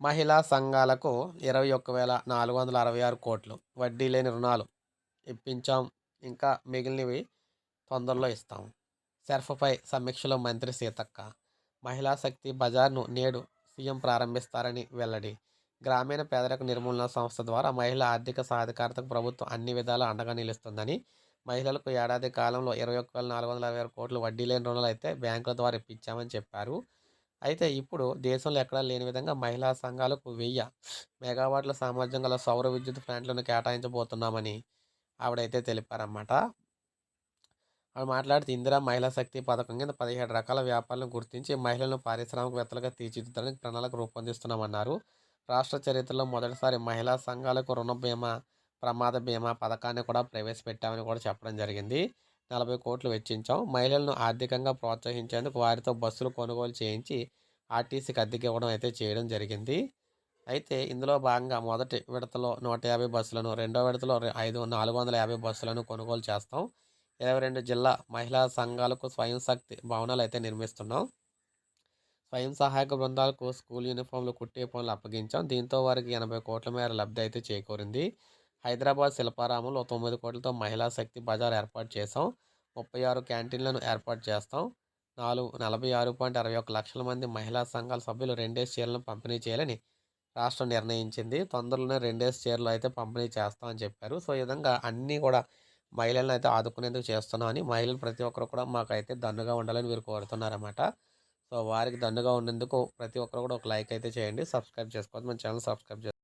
మహిళా సంఘాలకు ఇరవై ఒక్క వేల నాలుగు వందల అరవై ఆరు కోట్లు. వడ్డీ లేని రుణాలు ఇప్పించాం. ఇంకా మిగిలినవి తొందరలో ఇస్తాం. సెర్ఫ్పై సమీక్షలో మంత్రి సీతక్క. మహిళా శక్తి బజార్ను నేడు సీఎం ప్రారంభిస్తారని వెల్లడి. గ్రామీణ పేదరిక నిర్మూలన సంస్థ ద్వారా మహిళా ఆర్థిక సాధికారతకు ప్రభుత్వం అన్ని విధాల అండగా నిలుస్తుందని మహిళలకు ఏడాది కాలంలో ఇరవై ఒక్క వేల నాలుగు వందల అరవై ఆరు కోట్లు వడ్డీ లేని రుణాలు అయితే బ్యాంకుల ద్వారా ఇప్పించామని చెప్పారు. అయితే ఇప్పుడు దేశంలో ఎక్కడా లేని విధంగా మహిళా సంఘాలకు వెయ్యి మెగావాట్ల సామర్థ్యం గల సౌర విద్యుత్ ప్లాంట్లను కేటాయించబోతున్నామని ఆవిడైతే తెలిపారన్నమాట. ఆవిడ మాట్లాడుతూ ఇందిరా మహిళా శక్తి పథకం కింద పదిహేడు రకాల వ్యాపారాలను గుర్తించి మహిళలను పారిశ్రామికవేత్తలుగా తీర్చిదిద్దడానికి ప్రణాళిక రూపొందిస్తున్నామన్నారు. రాష్ట్ర చరిత్రలో మొదటిసారి మహిళా సంఘాలకు రుణ బీమా ప్రమాద బీమా పథకాన్ని కూడా ప్రవేశపెట్టామని కూడా చెప్పడం జరిగింది. నలభై కోట్లు వెచ్చించాం. మహిళలను ఆర్థికంగా ప్రోత్సహించేందుకు వారితో బస్సులు కొనుగోలు చేయించి ఆర్టీసీకి అద్దెకి ఇవ్వడం అయితే చేయడం జరిగింది. అయితే ఇందులో భాగంగా మొదటి విడతలో నూట యాభై బస్సులను రెండో విడతలో ఐదు నాలుగు వందల యాభై బస్సులను కొనుగోలు చేస్తాం. ఇరవై రెండు జిల్లా మహిళా సంఘాలకు స్వయం శక్తి భవనాలు అయితే నిర్మిస్తున్నాం. స్వయం సహాయక బృందాలకు స్కూల్ యూనిఫామ్లు కుట్టే పనులు అప్పగించాం. దీంతో వారికి ఎనభై కోట్ల మేర లబ్ధి అయితే చేకూరింది. హైదరాబాద్ శిల్పారామంలో తొమ్మిది కోట్లతో మహిళా శక్తి బజార్ ఏర్పాటు చేసాం ముప్పై ఆరు క్యాంటీన్లను ఏర్పాటు చేస్తాం. నాలుగు నలభై ఆరు పాయింట్ అరవై ఒక్క లక్షల మంది మహిళా సంఘాల సభ్యులు రెండేసి చీరలను పంపిణీ చేయాలని రాష్ట్రం నిర్ణయించింది. తొందరలోనే రెండేసి చీరలు అయితే పంపిణీ చేస్తామని చెప్పారు. సో ఈ విధంగా అన్నీ కూడా మహిళలను అయితే ఆదుకునేందుకు చేస్తున్నామని మహిళలు ప్రతి ఒక్కరు కూడా మాకైతే దన్నుగా ఉండాలని వీరు కోరుతున్నారన్నమాట. సో వారికి దన్నుగా ఉండేందుకు ప్రతి ఒక్కరు కూడా ఒక లైక్ అయితే చేయండి. సబ్స్క్రైబ్ చేసుకోవద్దు. మన ఛానల్ సబ్స్క్రైబ్ చేసుకోండి